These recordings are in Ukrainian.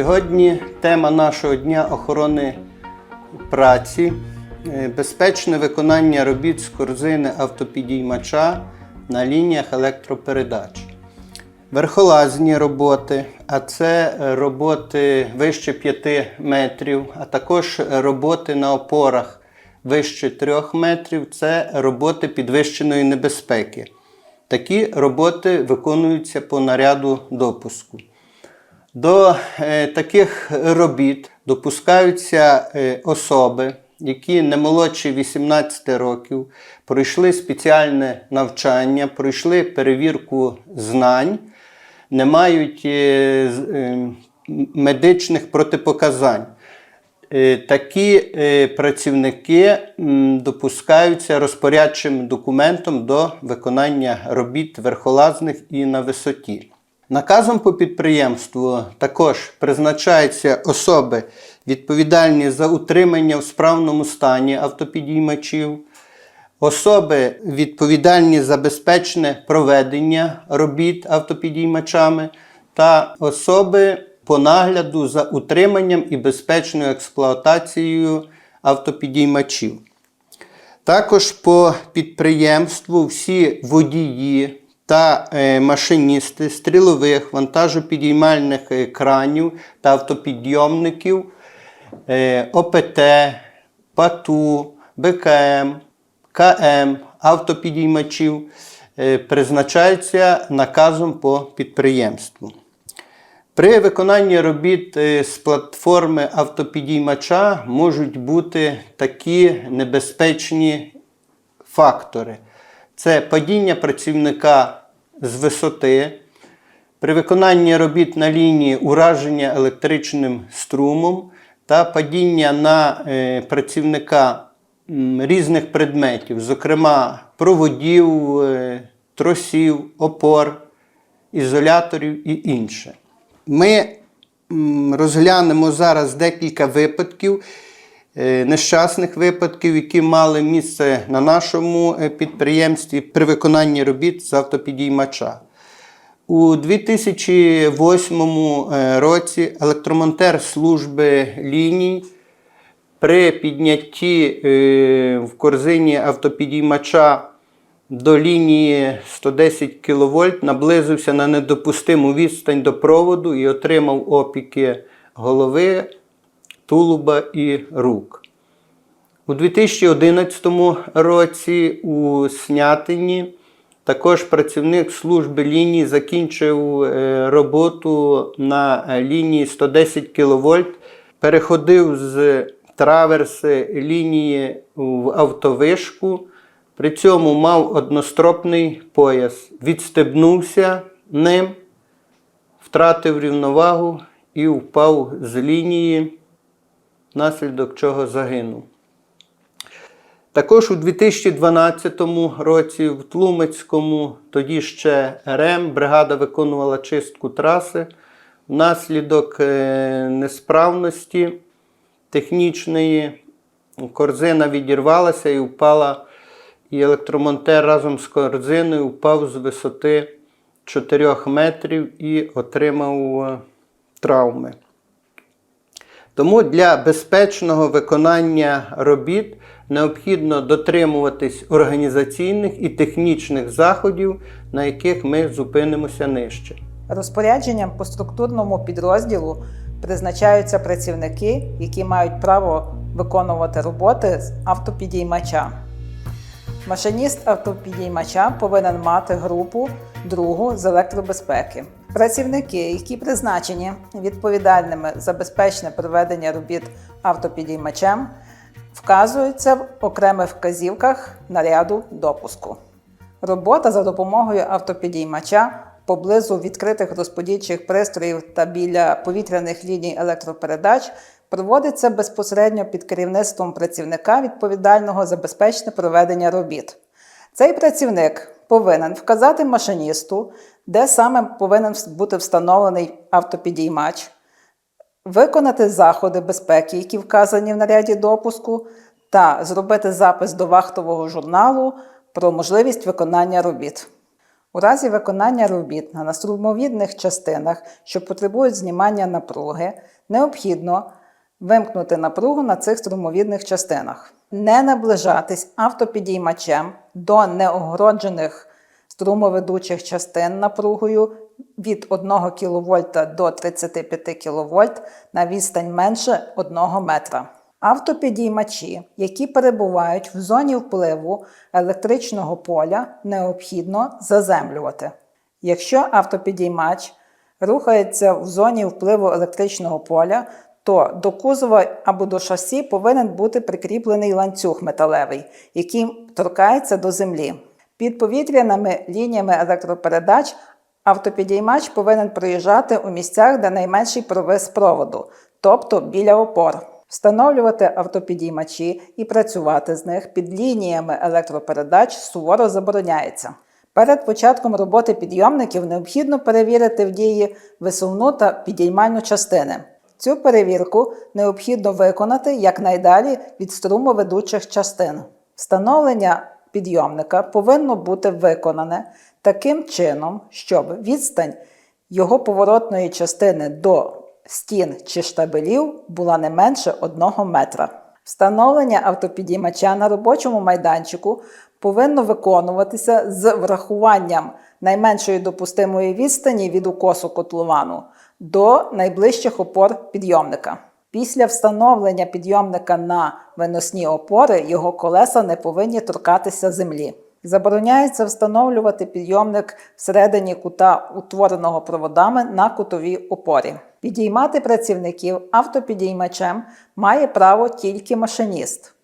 Сьогодні тема нашого дня охорони праці, е, безпечне виконання робіт з корзини автопідіймача на лініях електропередач. Верхолазні роботи, а це роботи вище 5 метрів, а також роботи на опорах вище 3 метрів це роботи підвищеної небезпеки. Такі роботи виконуються по наряду допуску. До е, таких робіт допускаються е, особи, які не молодші 18 років, пройшли спеціальне навчання, пройшли перевірку знань, не мають е, медичних протипоказань. Такі працівники допускаються розпорядчим документом до виконання робіт верхолазних і на висоті. Наказом по підприємству також призначаються особи, відповідальні за утримання в справному стані автопідіймачів, особи відповідальні за безпечне проведення робіт автопідіймачами та особи по нагляду за утриманням і безпечною експлуатацією автопідіймачів. Також по підприємству всі водії та е, машиністи стрілових вантажопідіймальних е, кранів та автопідйомників е, ОПТ, ПАТУ, БКМ, КМ, автопідіймачів призначаються наказом по підприємству. При виконанні робіт з платформи автопідіймача можуть бути такі небезпечні фактори: це падіння працівника з висоти, при виконанні робіт на лінії ураження електричним струмом та падіння на е, працівника різних предметів, зокрема проводів, е, тросів, опор, ізоляторів і інше. Ми розглянемо зараз декілька випадків, нещасних випадків, які мали місце на нашому е, підприємстві при виконанні робіт з автопідіймача. У 2008 е, році електромонтер служби ліній при піднятті е, в корзині автопідіймача до лінії 110 кВт наблизився на недопустиму відстань до проводу і отримав опіки голови, тулуба і рук. У 2011 році у Снятині також працівник служби лінії закінчив е, роботу на лінії 110 кВт, переходив з траверси лінії в автовишку. При цьому мав одностропний пояс, відстебнувся ним, втратив рівновагу і впав з лінії, внаслідок чого загинув. Також у 2012 році в Тлумецькому, тоді ще РМ, бригада виконувала чистку траси. Внаслідок е, несправності технічної корзина відірвалася і впала, і електромонтер разом з корзиною впав з висоти 4 метрів і отримав е, травми. Тому для безпечного виконання робіт необхідно дотримуватись організаційних і технічних заходів, на яких ми зупинимося нижче. Розпорядженням по структурному підрозділу призначаються працівники, які мають право виконувати роботи з автопідіймача. Машиніст автопідіймача повинен мати групу другу з електробезпеки. Працівники, які призначені відповідальними за безпечне проведення робіт автопідіймачем, вказуються в окремих вказівках наряду допуску. Робота за допомогою автопідіймача поблизу відкритих розподільчих пристроїв та біля повітряних ліній електропередач проводиться безпосередньо під керівництвом працівника, відповідального за безпечне проведення робіт. Цей працівник повинен вказати машиністу, де саме повинен бути встановлений автопідіймач, виконати заходи безпеки, які вказані в наряді допуску, та зробити запис до вахтового журналу про можливість виконання робіт. У разі виконання робіт на струмовідних частинах, що потребують знімання напруги, необхідно вимкнути напругу на цих струмовідних частинах, не наближатись автопідіймачем до неогороджених струмоведучих частин напругою від 1 кВт до 35 кВт на відстань менше 1 метра. Автопідіймачі, які перебувають в зоні впливу електричного поля, необхідно заземлювати. Якщо автопідіймач рухається в зоні впливу електричного поля, то до кузова або до шасі повинен бути прикріплений ланцюг металевий, який торкається до землі. Під повітряними лініями електропередач автопідіймач повинен проїжджати у місцях, де найменший провис проводу, тобто біля опор. Встановлювати автопідіймачі і працювати з них під лініями електропередач суворо забороняється. Перед початком роботи підйомників необхідно перевірити в дії висувну та підіймальну частини. Цю перевірку необхідно виконати якнайдалі від струмоведучих частин. Встановлення підйомника повинно бути виконане таким чином, щоб відстань його поворотної частини до стін чи штабелів була не менше 1 метра. Встановлення автопідіймача на робочому майданчику повинно виконуватися з врахуванням найменшої допустимої відстані від укосу котловану до найближчих опор підйомника. Після встановлення підйомника на виносні опори його колеса не повинні торкатися землі. Забороняється встановлювати підйомник всередині кута, утвореного проводами на кутовій опорі. Підіймати працівників автопідіймачем має право тільки машиніст.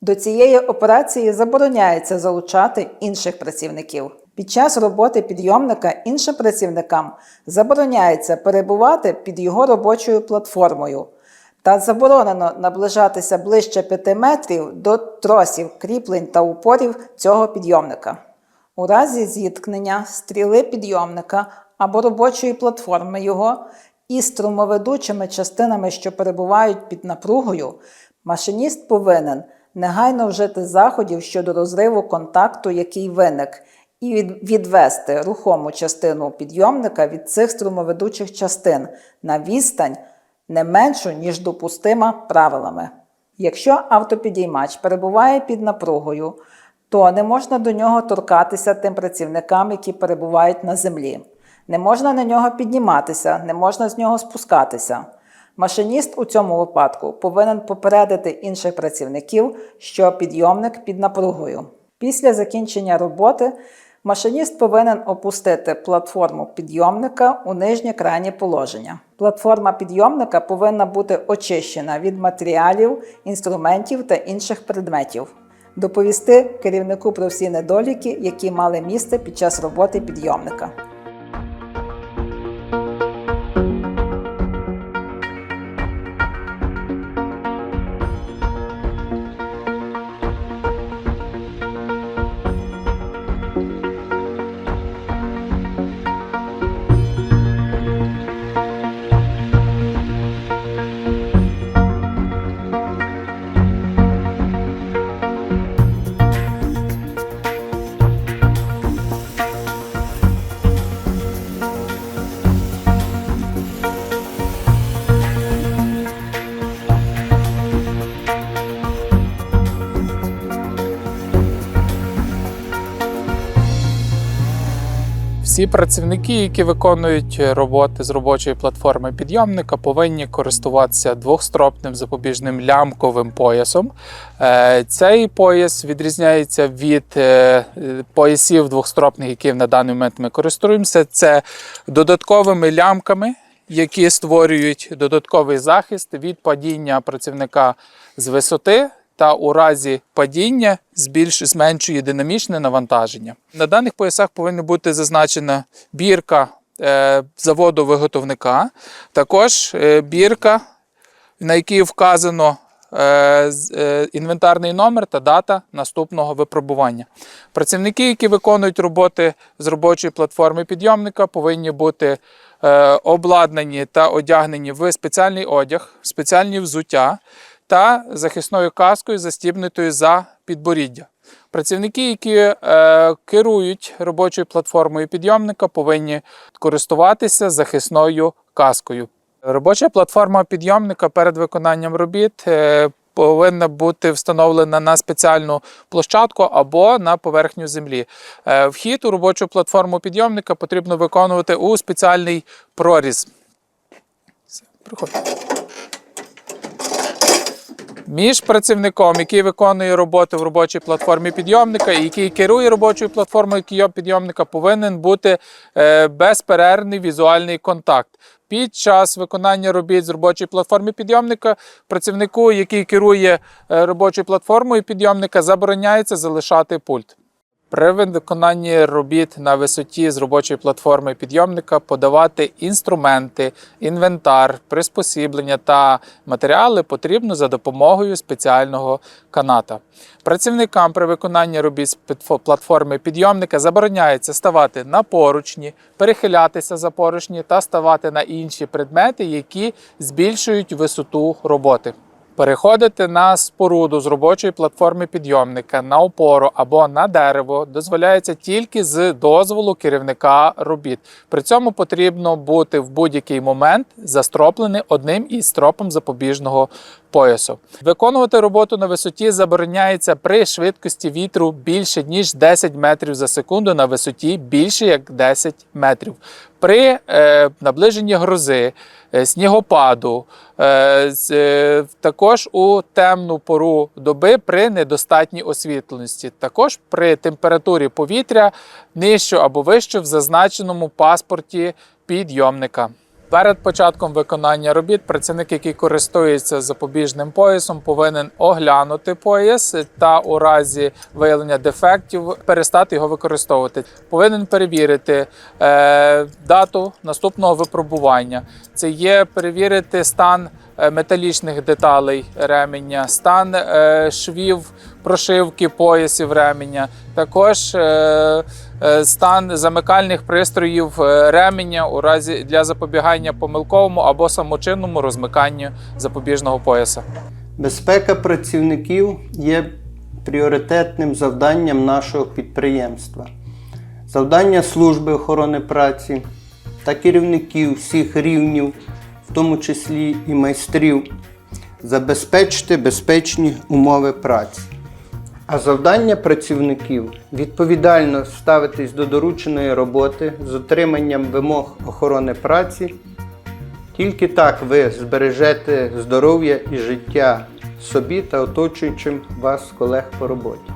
До цієї операції забороняється залучати інших працівників. Під час роботи підйомника іншим працівникам забороняється перебувати під його робочою платформою та заборонено наближатися ближче 5 метрів до тросів, кріплень та упорів цього підйомника. У разі зіткнення стріли підйомника або робочої платформи його із струмоведучими частинами, що перебувають під напругою, машиніст повинен негайно вжити заходів щодо розриву контакту, який виник, і відвести рухому частину підйомника від цих струмоведучих частин на відстань не меншу, ніж допустима правилами. Якщо автопідіймач перебуває під напругою, то не можна до нього торкатися тим працівникам, які перебувають на землі. Не можна на нього підніматися, не можна з нього спускатися. Машиніст у цьому випадку повинен попередити інших працівників, що підйомник під напругою. Після закінчення роботи машиніст повинен опустити платформу підйомника у нижнє крайнє положення. Платформа підйомника повинна бути очищена від матеріалів, інструментів та інших предметів. Доповісти керівнику про всі недоліки, які мали місце під час роботи підйомника. Всі працівники, які виконують роботи з робочої платформи підйомника, повинні користуватися двохстропним запобіжним лямковим поясом. Е, Цей пояс відрізняється від е, поясів двохстропних, які на даний момент ми користуємося. Це додатковими лямками, які створюють додатковий захист від падіння працівника з висоти та у разі падіння збільш зменшує динамічне навантаження. На даних поясах повинна бути зазначена бірка е, заводу виготовника, також е, бірка, на якій вказано е, інвентарний номер та дата наступного випробування. Працівники, які виконують роботи з робочої платформи підйомника, повинні бути обладнані та одягнені в спеціальний одяг, спеціальні взуття та захисною каскою, застібнутою за підборіддя. Працівники, які е, керують робочою платформою підйомника, повинні користуватися захисною каскою. Робоча платформа підйомника перед виконанням робіт е, повинна бути встановлена на спеціальну площадку або на поверхню землі. Е, Вхід у робочу платформу підйомника потрібно виконувати у спеціальний проріз. Приходьте. Між працівником, який виконує роботу в робочій платформі підйомника, і який керує робочою платформою підйомника, повинен бути е, безперервний візуальний контакт. Під час виконання робіт з робочої платформи підйомника працівнику, який керує е, робочою платформою підйомника, забороняється залишати пульт. При виконанні робіт на висоті з робочої платформи підйомника подавати інструменти, інвентар, приспосіблення та матеріали потрібно за допомогою спеціального каната. Працівникам при виконанні робіт з платформи підйомника забороняється ставати на поручні, перехилятися за поручні та ставати на інші предмети, які збільшують висоту роботи. Переходити на споруду з робочої платформи підйомника на опору або на дерево дозволяється тільки з дозволу керівника робіт. При цьому потрібно бути в будь-який момент застроплений одним із стропом запобіжного поясу. Виконувати роботу на висоті забороняється при швидкості вітру більше ніж 10 метрів за секунду на висоті більше як 10 метрів. При е, наближенні грози, е, снігопаду, е, е, також у темну пору доби при недостатній освітленості, також при температурі повітря нижчо або вище в зазначеному паспорті підйомника. Перед початком виконання робіт працівник, який користується запобіжним поясом, повинен оглянути пояс та у разі виявлення дефектів перестати його використовувати. Повинен перевірити е, дату наступного випробування. Це є перевірити стан е, металічних деталей ременя, стан е, швів прошивки поясів ременя, також е, стан замикальних пристроїв е, ременя у разі для запобігання помилковому або самочинному розмиканню запобіжного пояса. Безпека працівників є пріоритетним завданням нашого підприємства. Завдання служби охорони праці та керівників всіх рівнів, в тому числі і майстрів, забезпечити безпечні умови праці. А завдання працівників відповідально ставитись до дорученої роботи з отриманням вимог охорони праці. Тільки так ви збережете здоров'я і життя собі та оточуючим вас колег по роботі.